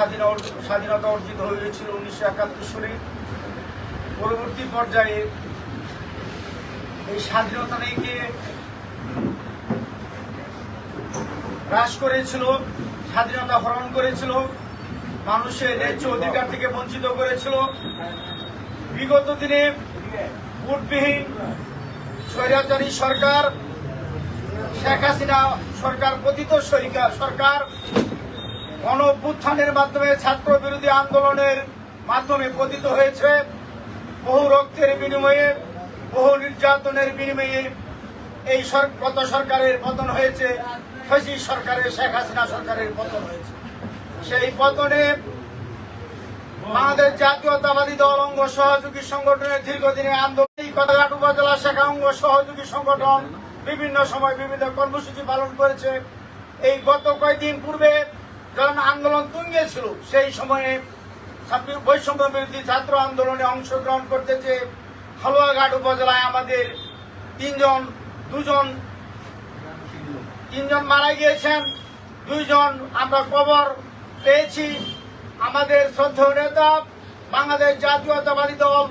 স্বাধীন স্বাধীনতা অর্জিত হয়েছিল উনিশশো একাত্তর সালে। পরবর্তী পর্যায়ে এই স্বাধীনতা নিয়ে হ্রাস করেছিল, স্বাধীনতা হরণ করেছিল, মানুষের ন্যায্য অধিকার থেকে বঞ্চিত করেছিল। বিগত দিনে ভোটবিহীন স্বৈরাচারী সরকার, শেখ হাসিনা সরকার পতিত সরিকা- সরকার গণ মাধ্যমে ছাত্র বিরোধী আন্দোলনের মাধ্যমে পতিত হয়েছে। বহু রক্তের বিনিময়ে, বহু নির্যাতনের বিনিময়ে এই গত সরকারের পতন হয়েছে। ফেসি সরকারের, শেখ হাসিনা সরকারের পতন হয়েছে। সেই পতনে বাংলাদেশ জাতীয়তাবাদী দল, অঙ্গ সহযোগী সংগঠনের দীর্ঘদিনের আন্দোলন কথাঘাট উপজেলা শাখা, অঙ্গ সহযোগী সংগঠন বিভিন্ন সময় বিভিন্ন কর্মসূচি পালন করেছে। এই গত কয়েকদিন পূর্বে যখন আন্দোলন তুঙ্গে ছিল সেই সময়ে বৈষম্য বিরোধী ছাত্র আন্দোলনে অংশগ্রহণ করতে যে হালুয়াঘাট উপজেলায় আমাদের তিনজন, দুজন, তিনজন মারা গিয়েছেন, দুইজন আমরা কবর পেয়েছি। আমাদের শ্রদ্ধেয় নেতা বাংলাদেশ জাতীয়তাবাদী দল,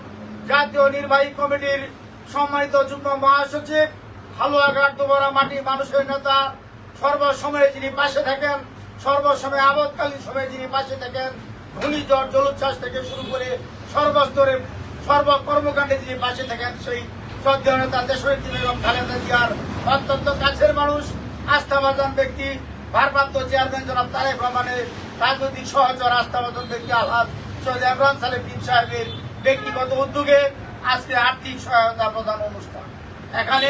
জাতীয় নির্বাহী কমিটির সম্মানিত যুগ্ম মহাসচিব, হালুয়াঘাট দুবারা মাটি মানুষের নেতা, সর্বসময়ে যিনি পাশে থাকেন সর্বসময় আপদকালীন সময়ে যিনি পাশে থাকেন ঘূর্ণিঝড় জলোচ্ছ্বাস থেকে শুরু করে সর্বস্তরে সর্বকর্মকাণ্ডে যিনি পাশে থাকেন, সেই শ্রদ্ধেয় নেতা দেশনেত্রী বেগম খালেদা জিয়ার অত্যন্ত কাছের মানুষ, আস্থাভাজন ব্যক্তি, ভারপ্রাপ্ত চেয়ারম্যান জনাব তারেক রহমানের রাজনৈতিক সহচর, আস্থাভাজন ব্যক্তি আলহাজ সৈয়দ ইমরান সালেম বিন সাহেবের ব্যক্তিগত উদ্যোগে আজকে আর্থিক সহায়তা প্রদান অনুষ্ঠান। এখানে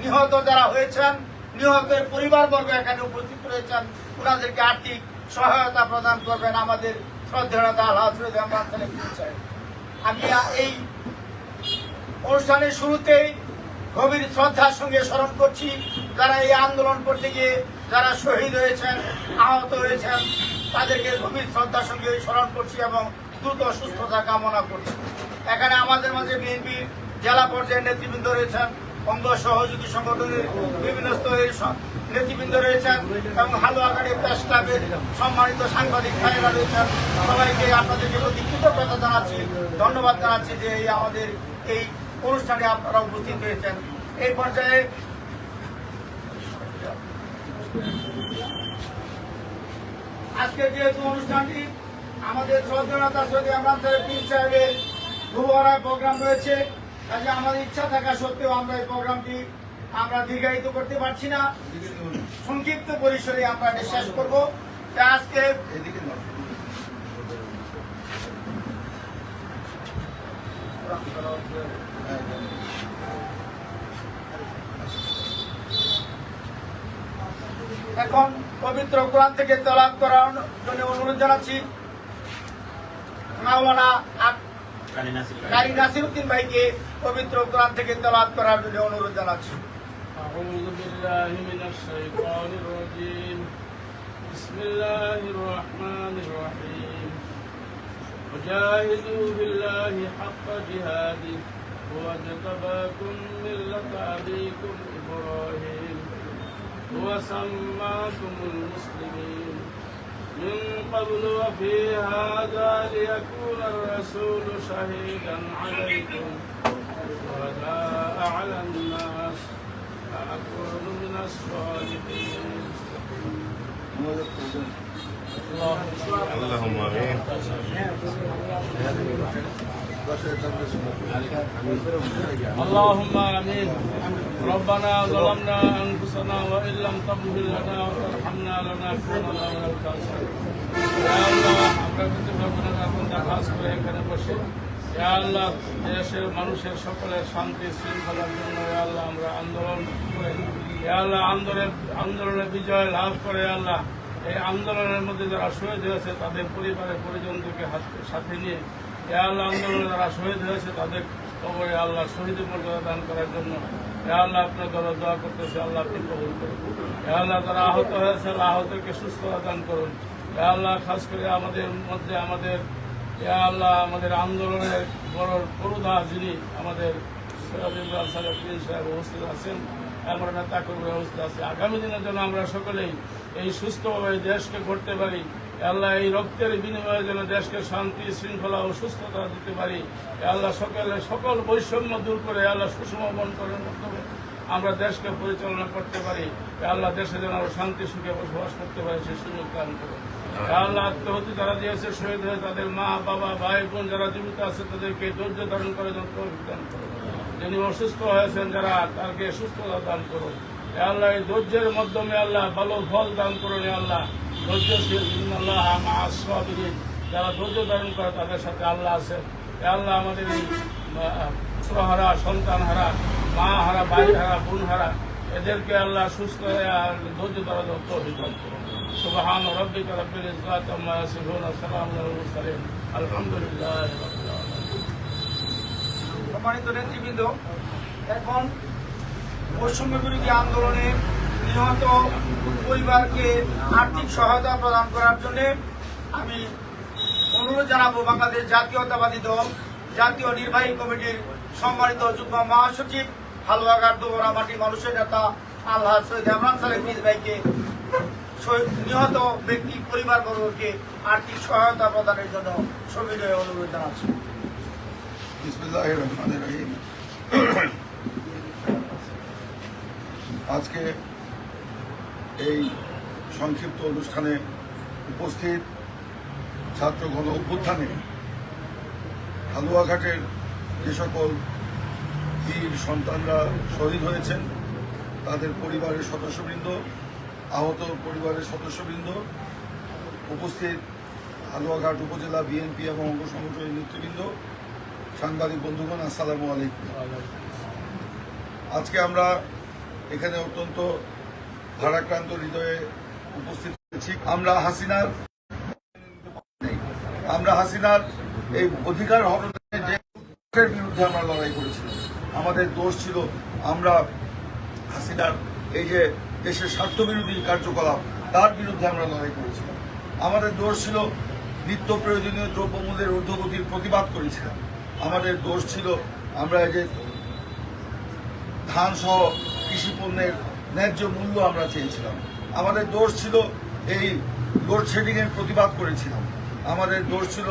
নিহত যারা হয়েছেন, নিহতের পরিবারবর্গ এখানে উপস্থিত রয়েছেন। ওনাদেরকে আর্থিক সহায়তা প্রদান করবেন আমাদের শ্রদ্ধেয় নেতা আলহাজ সৈয়দ ইমরান সালেম বিন সাহেব। আমি এই অনুষ্ঠানের শুরুতেই গভীর শ্রদ্ধার সঙ্গে স্মরণ করছি, যারা এই আন্দোলন করতে গিয়ে যারা শহীদ হয়েছেন, আহত হয়েছেন, তাদেরকে গভীর শ্রদ্ধার সঙ্গে স্মরণ করছি এবং দ্রুত সুস্থতা কামনা করছি। এখানে আমাদের মাঝে বিএনপির জেলা পর্যায়ের নেতৃবৃন্দ রয়েছেন অঙ্গ সহযোগী সংগঠনের বিভিন্ন স্তরের নেতৃবৃন্দ রয়েছেন এবং হালুয়াঘাটের প্রেস ক্লাবের সম্মানিত সাংবাদিক ভাইয়েরা রয়েছেন। সবাইকে আপনাদেরকে প্রতি কৃতজ্ঞতা জানাচ্ছি, ধন্যবাদ জানাচ্ছি যে এই আমাদের এই অনুষ্ঠানে আপনারা উপস্থিত হয়েছেন। এই পর্যায়ে আজকে যেহেতু অনুষ্ঠানটি আমাদের শ্রদ্ধেয়তা সৈয়দ ইমরান সাহেব পীর সাহেবের দুবারায় প্রোগ্রাম রয়েছে কাজে আমাদের ইচ্ছা থাকা সত্ত্বেও আমরা এই প্রোগ্রামটি আমরা দীর্ঘায়িত করতে পারছি না। সংক্ষিপ্ত পরিসরে আমরা এটা শেষ করব। তাই আজকে এখন পবিত্র কোরআন থেকে তলাপ করার জন্য অনুরোধ জানাচ্ছি। মাওলানা আক- কারি নাসিরুদ্দিন ভাইকে পবিত্র কোরআন থেকে তলাপ করার জন্য অনুরোধ জানাচ্ছি أعوذ بالله من الشيطان الرجيم بسم الله الرحمن الرحيم وجاهدوا بالله حق جهاده هو اجتباكم ملة أبيكم إبراهيم هو سماكم المسلمين من قبل وفي هذا ليكون الرسول شهيدا عليكم شهداء على الناس فأكون من الصالحين اللهم امين اللهم آمين ربنا ظلمنا أنفسنا وإن لم تغفر لنا وترحمنا لنكونن من الخاسرين يا الله আমরা প্রতিভাবনের এখন দেখাস করে এখানে বসে ইয়া আল্লাহ, দেশের মানুষের সকলের শান্তি শৃঙ্খলার জন্য আল্লাহ, আমরা আন্দোলন করে আল্লাহ, আন্দোলনের, আন্দোলনে বিজয় লাভ করে আল্লাহ। এই আন্দোলনের মধ্যে যারা শহীদ হয়েছে, তাদের পরিবারের পরিজনদেরকে সাথে নিয়ে ইয়া আল্লাহ, আন্দোলনে যারা শহীদ হয়েছে, তাদের কবরে আল্লাহ শহীদের মর্যাদা দান করার জন্য এ আল্লাহ, আপনার দ্বারা দোয়া করতেছে, আল্লাহ আপনি কবুল করুন। এ আল্লাহ, যারা আহত হয়েছে আহতকে সুস্থতা দান করুন। এ আল্লাহ, খাস করে আমাদের মধ্যে, আমাদের এ আল্লাহ, আমাদের আন্দোলনের বড় করুদা যিনি আমাদের সাহেব উপস্থিত আছেন আমরা নেতা কর্মী অবস্থা আছে। আগামী দিনের জন্য আমরা সকলেই এই সুস্থভাবে দেশকে গড়তে পারি, আল্লাহ এই রক্তের বিনিময়ের জন্য দেশকে শান্তি, শৃঙ্খলা ও সুস্থতা দিতে পারি আল্লাহ সকলে, সকল বৈষম্য দূর করে আল্লাহ সুষম বন্টনের মাধ্যমে আমরা দেশকে পরিচালনা করতে পারি আল্লাহ দেশে যেন শান্তি, সুখে বসবাস করতে পারি সেই সুযোগ দান করুন। আল্লাহ আত্মহত্যা যারা দিয়েছে, শহীদ হয়ে তাদের মা, বাবা, ভাই, বোন যারা জীবিত আছে, তাদেরকে ধৈর্য ধারণ করে দান করুন যিনি অসুস্থ হয়েছেন যারা তাকে সুস্থতা দান করুন আল্লাহ, এই ধৈর্যের মাধ্যমে আল্লাহ ভালো ফল দান করুন আল্লাহ। ধৈর্যশীল আল্লাহ সাবিরিন। যারা ধৈর্য ধারণ করে তাদের সাথে আল্লাহ আছেন। এ আল্লাহ, আমাদের এই সন্তান হারা মা হারা ভাই হারা বোন হারা এদেরকে আল্লাহ সুস্থ ধৈর্য ধরা দত্ত দান করুন রব্বিকা রব্বিল ইজ্জাতি আম্মা ইয়াসিফুন আসসালামু আলাল মুরসালিন। আলহামদুলিল্লাহি রাব্বিল আলামিন। সম্মানিত নেতৃবৃন্দ, এখন বৈষম্য আন্দোলনে নিহত পরিবারকে আর্থিক সহায়তা প্রদান করার জন্য আমি অনুরোধ জানাব বাংলাদেশ জাতীয়তাবাদী দল, জাতীয় নির্বাহী কমিটির সম্মানিত যুগ্ম মহাসচিব, হালুয়াঘাট দোবরা মাটি মানুষের নেতা আল্লাহ সৈয়দ ইমরান সালেম ভাইকে নিহত ব্যক্তি পরিবারবর্গকে আর্থিক সহায়তা প্রদানের জন্য সবিনয় অনুরোধ জানাচ্ছি। আজকে এই সংক্ষিপ্ত অনুষ্ঠানে উপস্থিত ছাত্র গণ অভ্যুত্থানে হালুয়াঘাটের যে সকল বীর সন্তানরা শহীদ হয়েছেন, তাদের পরিবারের সদস্যবৃন্দ আহত পরিবারের সদস্যবৃন্দ, উপস্থিত আলুয়াঘাট উপজেলা বিএনপি এবং অঙ্গ সংগঠনের নেতৃবৃন্দ, সাংবাদিক বন্ধুগণ, আসসালামু আলাইকুম। আজকে আমরা এখানে অত্যন্ত ভারাক্রান্ত হৃদয়ে উপস্থিত হয়েছি। আমরা হাসিনার আমরা হাসিনার এই অধিকার হরণের যে বিরুদ্ধে আমরা লড়াই করেছিলাম, আমাদের দোষ ছিল আমরা হাসিনার এই যে দেশের স্বার্থবিরোধী কার্যকলাপ, তার বিরুদ্ধে আমরা লড়াই করেছিলাম। আমাদের দোষ ছিল নিত্য প্রয়োজনীয় দ্রব্যমূল্যের ঊর্ধ্বগতির প্রতিবাদ করেছিলাম। আমাদের দোষ ছিল আমরা এই যে ধান সহ কৃষি পণ্যের ন্যায্য মূল্য আমরা চেয়েছিলাম। আমাদের দোষ ছিল এই লোডশেডিংয়ের প্রতিবাদ করেছিলাম। আমাদের দোষ ছিল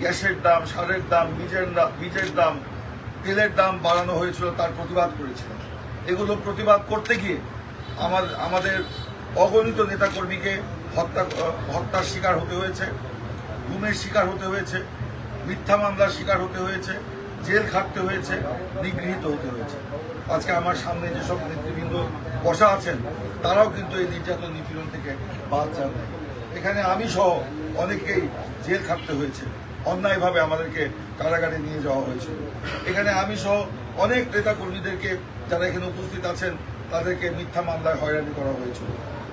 গ্যাসের দাম, সারের দাম, বীজের দাম বীজের দাম, তেলের দাম বাড়ানো হয়েছিল, তার প্রতিবাদ করেছিলাম। এগুলো প্রতিবাদ করতে গিয়ে আমার, আমাদের অগণিত নেতাকর্মীকে হত্যা, হত্যার শিকার হতে হয়েছে, গুমের শিকার হতে হয়েছে, মিথ্যা মামলার শিকার হতে হয়েছে, জেল খাটতে হয়েছে, নিগৃহীত হতে হয়েছে। আজকে আমার সামনে যেসব নেতৃবৃন্দ বসা আছেন, তারাও কিন্তু এই নির্যাতন নিপীড়ন থেকে বাদ যান এখানে আমি সহ অনেকেই জেল খাটতে হয়েছে। অন্যায়ভাবে আমাদেরকে কারাগারে নিয়ে যাওয়া হয়েছে। এখানে আমি সহ অনেক নেতা কর্মীদেরকে যারা এখানে উপস্থিত আছেন তাদেরকে মিথ্যা মামলায় হয়রানি করা হয়েছিল।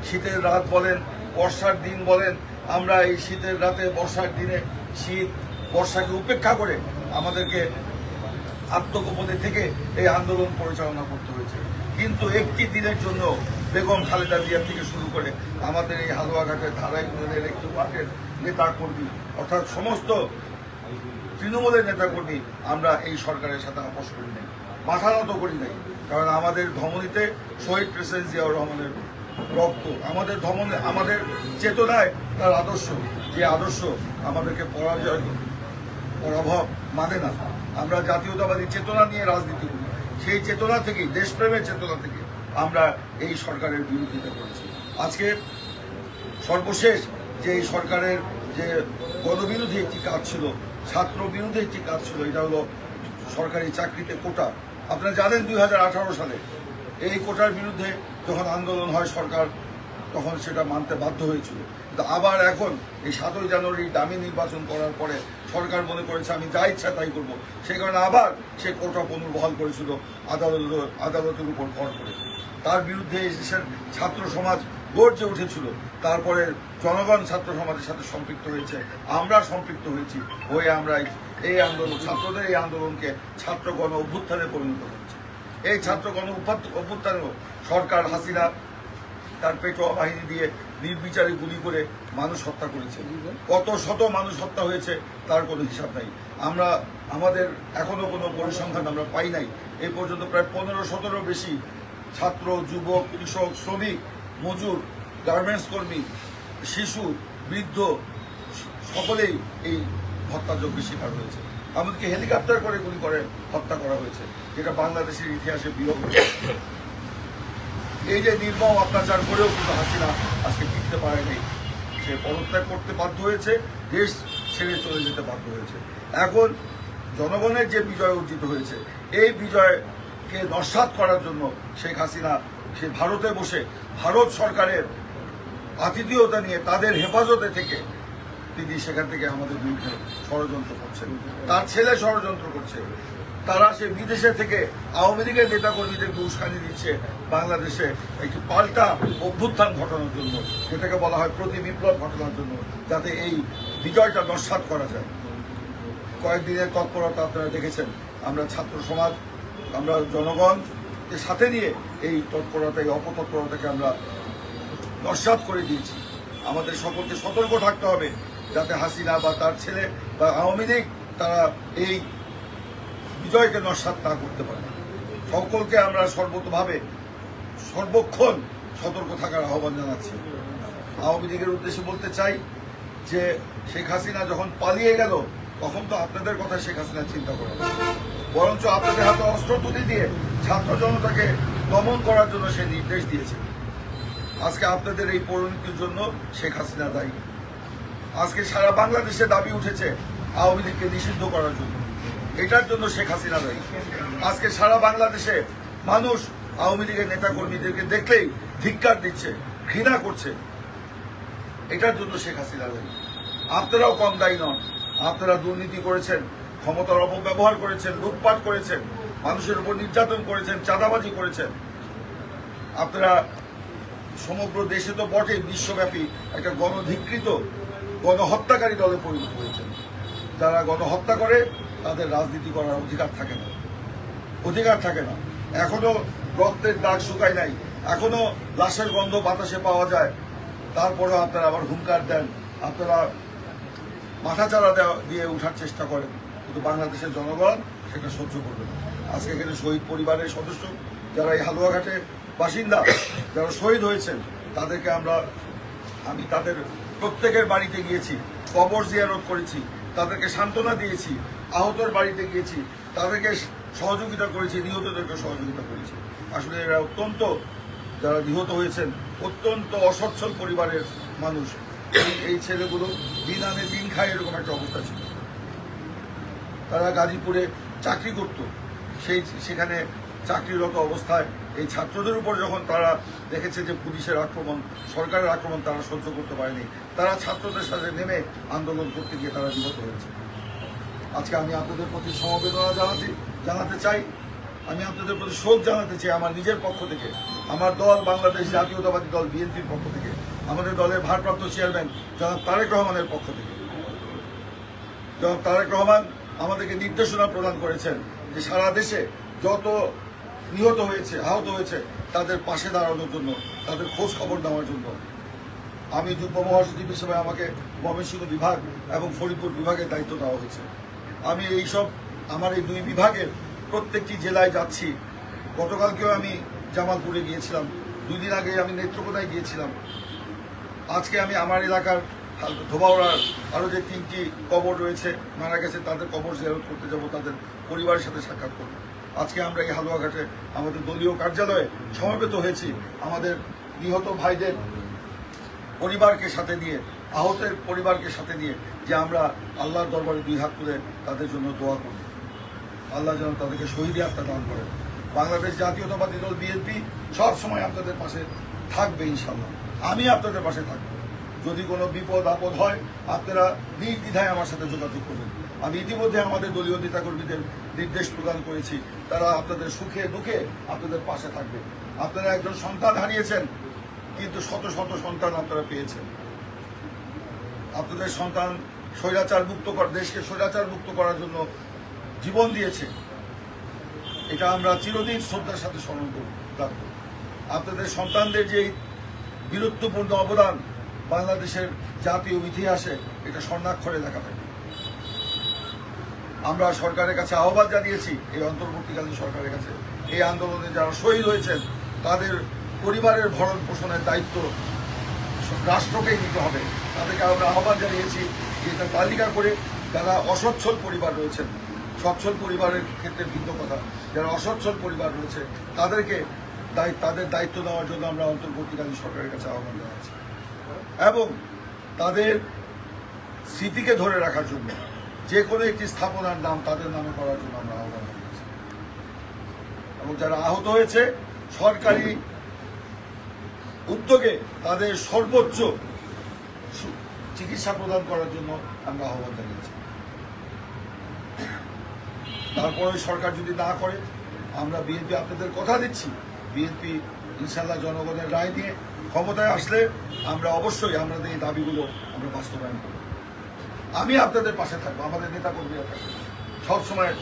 শীতের রাত বলেন, বর্ষার দিন বলেন, আমরা এই শীতের রাতে, বর্ষার দিনে শীত, বর্ষাকে উপেক্ষা করে আমাদেরকে আত্মগোপনে থেকে এই আন্দোলন পরিচালনা করতে হয়েছে। কিন্তু একটি দিনের জন্য বেগম খালেদা জিয়া থেকে শুরু করে আমাদের এই হালুয়াঘাটের ধারা ইউনিয়নের একটু মাঠের নেতা কর্মী অর্থাৎ সমস্ত তৃণমূলের নেতাকর্মী, আমরা এই সরকারের সাথে আপোষ করি নাই, মাথা নত করি নাই। কারণ আমাদের ধমনীতে শহীদ প্রেসিডেন্ট জিয়াউর রহমানের রক্ত, আমাদের ধমনে, আমাদের চেতনায় তার আদর্শ, যে আদর্শ আমাদেরকে পরাজয় পরাভব মানে না। আমরা জাতীয়তাবাদী চেতনা নিয়ে রাজনীতি করি। সেই চেতনা থেকেই, দেশপ্রেমের চেতনা থেকে আমরা এই সরকারের বিরোধিতা করেছি। আজকে সর্বশেষ যে এই সরকারের যে গণবিরোধী একটি কাজ ছিল ছাত্র বিরোধী একটি কাজ ছিল, এটা হলো সরকারি চাকরিতে কোটা। আপনারা জানেন দুই হাজার আঠারো সালে এই কোটার বিরুদ্ধে যখন আন্দোলন হয় সরকার, তখন সেটা মানতে বাধ্য হয়েছিল। কিন্তু আবার এখন এই সাতই জানুয়ারি দামি নির্বাচন করার পরে সরকার মনে করেছে, আমি যা ইচ্ছা তাই করব। সেই কারণে আবার সে কোটা পুনর্বহাল করেছিল, আদালত, আদালতের উপর ভর করে। তার বিরুদ্ধে দেশের ছাত্র সমাজ গর্জে উঠেছিল। তারপরে জনগণ ছাত্র সমাজের সাথে সম্পৃক্ত হয়েছে, আমরা সম্পৃক্ত হয়েছি, হয়ে আমরা এই আন্দোলন, ছাত্রদের এই আন্দোলনকে ছাত্র গণ অভ্যুত্থানে পরিণত করেছি। এই ছাত্র গণ অভ্যুত্থানেও সরকার হাসিনা তার পেটোয়া বাহিনী দিয়ে নির্বিচারে গুলি করে মানুষ হত্যা করেছে। কত শত মানুষ হত্যা হয়েছে তার কোনো হিসাব নাই। আমরা, আমাদের এখনও কোনো পরিসংখ্যান আমরা পাই নাই। এই পর্যন্ত প্রায় পনেরো সতেরো বেশি ছাত্র, যুবক, কৃষক, শ্রমিক, মজুর গার্মেন্টস কর্মী, শিশু, বৃদ্ধ, সকলেই এই হত্যাযজ্ঞের শিকার হয়েছে। এমনকি হেলিকপ্টার করে গুলি করে হত্যা করা হয়েছে, যেটা বাংলাদেশের ইতিহাসে বিরল। এই যে নির্মম অত্যাচার করেও কিন্তু হাসিনা আজকে টিকতে পারেনি। সে পদত্যাগ করতে বাধ্য হয়েছে, দেশ ছেড়ে চলে যেতে বাধ্য হয়েছে। এখন জনগণের যে বিজয় অর্জিত হয়েছে, এই বিজয়কে নস্বাত করার জন্য শেখ হাসিনা, সে ভারতে বসে ভারত সরকারের আতিথেয়তা নিয়ে তাদের হেফাজতে থেকে তিনি সেখান থেকে আমাদের বিরুদ্ধে ষড়যন্ত্র করছেন তার ছেলে ষড়যন্ত্র করছে। তারা সে বিদেশে থেকে আওয়ামী লীগের নেতাকর্মীদেরকে উস্কানি দিচ্ছে, বাংলাদেশে একটি পাল্টা অভ্যুত্থান ঘটানোর জন্য। যেটাকে বলা হয় প্রতি বিপ্লব ঘটানোর জন্য, যাতে এই বিজয়টা নস্বাত করা যায়। কয়েকদিনের তৎপরতা আপনারা দেখেছেন। আমরা ছাত্র সমাজ, আমরা জনগণকে সাথে নিয়ে এই তৎপরতা, এই অপতৎপরতাকে আমরা নস্বাত করে দিয়েছি। আমাদের সকলকে সতর্ক থাকতে হবে। যাতে হাসিনা বা তার ছেলে বা আওয়ামী লীগ তারা এই বিজয়কে নস্বাত না করতে পারে। সকলকে আমরা সর্বতভাবে, সর্বক্ষণ সতর্ক থাকার আহ্বান জানাচ্ছি। আওয়ামী লীগের উদ্দেশ্যে বলতে চাই যে, শেখ হাসিনা যখন পালিয়ে গেল, তখন তো আপনাদের কথা শেখ হাসিনা চিন্তা করে। বরঞ্চ আপনাদের হাতে অস্ত্র তুলে দিয়ে ছাত্র জনতাকে দমন করার জন্য সে নির্দেশ দিয়েছে। আজকে আপনাদের এই পরিণতির জন্য শেখ হাসিনা দায়ী। আজকে সারা বাংলাদেশে দাবি উঠেছে আওয়ামী লীগকে নিষিদ্ধ করার জন্য। এটার জন্য শেখ হাসিনা দায়ী। আজকে সারা বাংলাদেশে মানুষ আওয়ামী লীগের নেতাকর্মীদেরকে দেখলেই ধিক্কার দিচ্ছে, ঘৃণা করছে। এটার জন্য শেখ হাসিনা দায়ী। আপনারাও কম দায়ী নন। আপনারা দুর্নীতি করেছেন, ক্ষমতার অপব্যবহার করেছেন, লুটপাট করেছেন, মানুষের উপর নির্যাতন করেছেন, চাঁদাবাজি করেছেন। আপনারা সমগ্র দেশে তো বটে বিশ্বব্যাপী একটা গণধিকৃত গণহত্যাকারী দলে পরিণত হয়েছেন। যারা গণহত্যা করে, তাদের রাজনীতি করার অধিকার থাকে না। অধিকার থাকে না। এখনও রক্তের দাগ শুকায় নাই। এখনও লাশের গন্ধ বাতাসে পাওয়া যায়। তারপরেও আপনারা আবার হুঙ্কার দেন। আপনারা মাথাচাড়া দিয়ে উঠার চেষ্টা করেন। কিন্তু বাংলাদেশের জনগণ সেটা সহ্য করবে না। আজকে এখানে শহীদ পরিবারের সদস্য, যারা এই হালুয়াঘাটের বাসিন্দা, যারা শহীদ হয়েছেন, তাদেরকে আমরা, আমি তাদের প্রত্যেকের বাড়িতে গিয়েছি, কবর জিয়ারত করেছি, তাদেরকে সান্ত্বনা দিয়েছি, আহতর বাড়িতে গিয়েছি, তাদেরকে সহযোগিতা করেছি নিহতদেরকে সহযোগিতা করেছি। আসলে এরা অত্যন্ত, যারা নিহত হয়েছেন, অত্যন্ত অসচ্ছল পরিবারের মানুষ। এই- ছেলেগুলো দিন আনে দিন খায় এরকম একটা অবস্থা ছিল। তারা গাজীপুরে চাকরি করত। সেই, সেখানে চাকরিরত অবস্থায় এই ছাত্রদের উপর যখন তারা দেখেছে যে পুলিশের আক্রমণ, সরকারের আক্রমণ তারা সহ্য করতে পারেনি, তারা ছাত্রদের সাথে নেমে আন্দোলন করতে গিয়ে তারা নিহত হয়েছে। আজকে আমি আপনাদের প্রতি সমবেদনা জানাতে জানাতে চাই। আমি আপনাদের প্রতি শোক জানাতে চাই আমার নিজের পক্ষ থেকে, আমার দল, বাংলাদেশ জাতীয়তাবাদী দল, বিএনপির পক্ষ থেকে, আমাদের দলের ভারপ্রাপ্ত চেয়ারম্যান জনাব তারেক রহমানের পক্ষ থেকে। জনাব তারেক রহমান আমাদেরকে নির্দেশনা প্রদান করেছেন যে সারা দেশে যত নিহত হয়েছে, আহত হয়েছে, তাদের পাশে দাঁড়ানোর জন্য, তাদের খোঁজ খবর নেওয়ার জন্য। আমি যুগ্ম মহাসচিব হিসেবে আমাকে ময়মনসিংহ বিভাগ এবং ফরিদপুর বিভাগের দায়িত্ব দেওয়া হয়েছে। আমি এইসব, আমার এই দুই বিভাগের প্রত্যেকটি জেলায় যাচ্ছি। গতকালকেও আমি জামালপুরে গিয়েছিলাম। দুই দিন আগে আমি নেত্রকোনায় গিয়েছিলাম। আজকে আমি আমার এলাকার ধোবাওড়ার আরও যে তিনটি কবর রয়েছে, মারা গেছে, তাদের কবর জেরত করতে যাব, তাদের পরিবারের সাথে সাক্ষাৎ করব। আজকে আমরা এই হালুয়াঘাটে আমাদের দলীয় কার্যালয়ে সমবেত হয়েছি। আমাদের নিহত ভাইদের পরিবারকে সাথে নিয়ে আহতের পরিবারকে সাথে নিয়ে যে আমরা আল্লাহর দরবারে দুই হাত তুলে তাদের জন্য দোয়া করি। আল্লাহ যেন তাদেরকে শহীদ আত্মা দান করেন বাংলাদেশ জাতীয়তাবাদী দল বিএনপি সব সময় আপনাদের পাশে থাকবে ইনশাল্লাহ আমি আপনাদের পাশে থাকব। যদি কোনো বিপদ আপদ হয়, আপনারা নির্দ্বিধায় আমার সাথে যোগাযোগ করবেন আমি ইতিমধ্যে আমাদের দলীয় নেতাকর্মীদের নির্দেশ প্রদান করেছি। তারা আপনাদের সুখে দুঃখে আপনাদের পাশে থাকবে। আপনারা একজন সন্তান হারিয়েছেন, কিন্তু শত শত সন্তান আপনারা পেয়েছেন। আপনাদের সন্তান স্বৈরাচার মুক্ত দেশকে স্বৈরাচার মুক্ত করার জন্য জীবন দিয়েছে। এটা আমরা চিরদিন শ্রদ্ধার সাথে স্মরণ করব। আপনাদের সন্তানদের যে বীরত্বপূর্ণ অবদান বাংলাদেশের জাতীয় ইতিহাসে, এটা স্বর্ণাক্ষরে লেখা থাকে আমরা সরকারের কাছে আহ্বান জানিয়েছি, এই অন্তর্বর্তীকালীন সরকারের কাছে, এই আন্দোলনে যারা শহীদ হয়েছেন, তাদের পরিবারের ভরণ পোষণের দায়িত্ব রাষ্ট্রকেই নিতে হবে। তাদেরকে আমরা আহ্বান জানিয়েছি যেটা তালিকা করে যারা অসচ্ছল পরিবার রয়েছেন, সচ্ছল পরিবারের ক্ষেত্রে ভিন্ন কথা, যারা অসচ্ছল পরিবার রয়েছে, তাদেরকে তাদের দায়িত্ব দেওয়ার জন্য আমরা অন্তর্বর্তীকালীন সরকারের কাছে আহ্বান জানাচ্ছি। এবং তাদের স্মৃতিকে ধরে রাখার জন্য যে কোনো একটি স্থাপনার নাম তাদের নামে করার জন্য আমরা আহ্বান জানাচ্ছি এবং যারা আহত হয়েছে, সরকারি উদ্যোগে তাদের সর্বোচ্চ চিকিৎসা প্রদান করার জন্য আমরা আহ্বান জানিয়েছি। তারপরে সরকার যদি না করে, আমরা বিএনপি আপনাদের কথা দিচ্ছি। বিএনপি ইনশাল্লাহ জনগণের রায় নিয়ে ক্ষমতায় আসলে আমরা অবশ্যই আমাদের এই দাবিগুলো আমরা বাস্তবায়ন করব। আমি আপনাদের পাশে থাকব, আমাদের নেতা কর্মীরা থাকবে সবসময়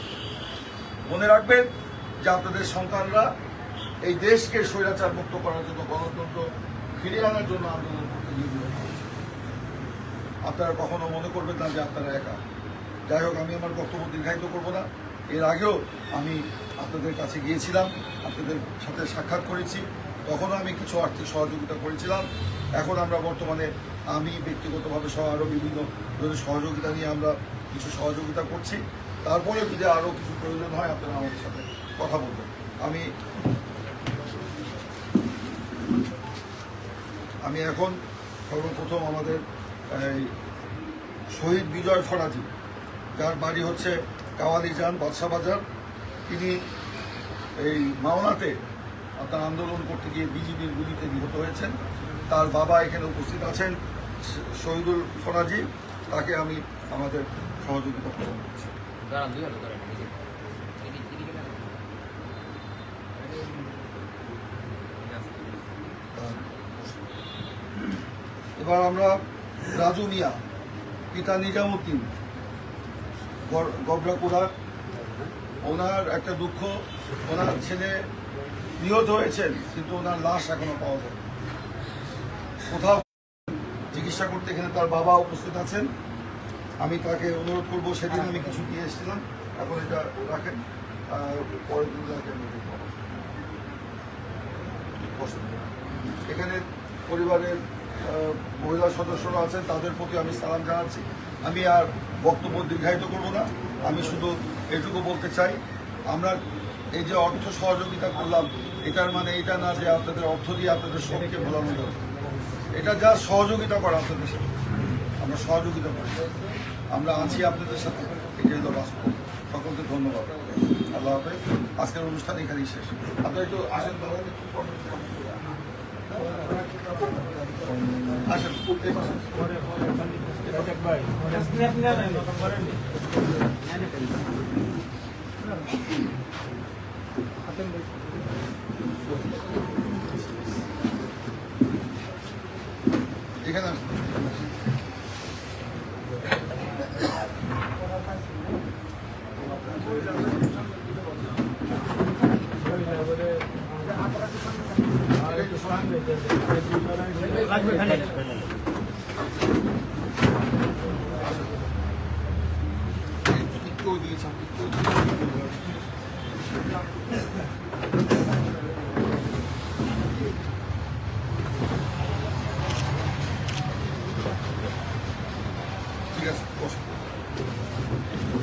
মনে রাখবেন যে আপনাদের সন্তানরা এই দেশকে স্বৈরাচার মুক্ত করার জন্য, গণতন্ত্র ফিরিয়ে আনার জন্য আন্দোলন করতে নিয়োজিত আপনারা কখনো মনে করবেন না যে আপনারা একা। যাই হোক, আমি আমার বক্তব্য দীর্ঘায়িত করব না। এর আগেও আমি আপনাদের কাছে গিয়েছিলাম, আপনাদের সাথে সাক্ষাৎ করেছি। তখনও আমি কিছু আর্থিক সহযোগিতা করেছিলাম। এখন আমরা বর্তমানে আমি ব্যক্তিগতভাবে সহ আরও বিভিন্ন সহযোগিতা নিয়ে আমরা কিছু সহযোগিতা করছি। তারপরে যদি আরও কিছু প্রয়োজন হয়, আপনারা আমাদের সাথে কথা বলবেন। আমি আমি এখন সর্বপ্রথম আমাদের এই শহীদ বিজয় ফরাজি, যার বাড়ি হচ্ছে কাওয়ালিজান বাদশা বাজার। তিনি এই মাওনাতে আপনার আন্দোলন করতে গিয়ে বিজিবির গুলিতে নিহত হয়েছেন। তার বাবা এখানে উপস্থিত আছেন। শহীদুল ফরাজি তাকে আমি আমাদের সহযোগিতা প্রদান করছি। এবার আমরা রাজু মিয়া পিতা নিজামুদ্দিন গবরাকুড়া। ওনার একটা দুঃখ ওনার ছেলে নিহত হয়েছেন কিন্তু ওনার লাশ এখনও পাওয়া যায় কোথাও চিকিৎসা করতে এখানে তার বাবা উপস্থিত আছেন। আমি তাকে অনুরোধ করব, সেদিন আমি কিছু দিয়ে এসেছিলাম। এখন এটা রাখেন। পরের দিন রাখেন এখানে পরিবারের মহিলা সদস্যরা আছেন, তাদের প্রতি আমি সালাম জানাচ্ছি। আমি আর বক্তব্য দীর্ঘায়িত করব না। আমি শুধু এটুকু বলতে চাই, আমরা এই যে অর্থ সহযোগিতা করলাম, এটার মানে এটা না যে আপনাদের অর্থ দিয়ে আপনাদের শোককে ভোলানো যাবে। এটা যা সহযোগিতা করা আপনাদের সাথে আমরা সহযোগিতা করি। আমরা আছি আপনাদের সাথে, এটাই হলো বাস্তব। সকলকে ধন্যবাদ। আল্লাহ হাফেজ। আজকের অনুষ্ঠান এখানেই শেষ। আপনারা একটু আসেন। আসেন আসেন। একটু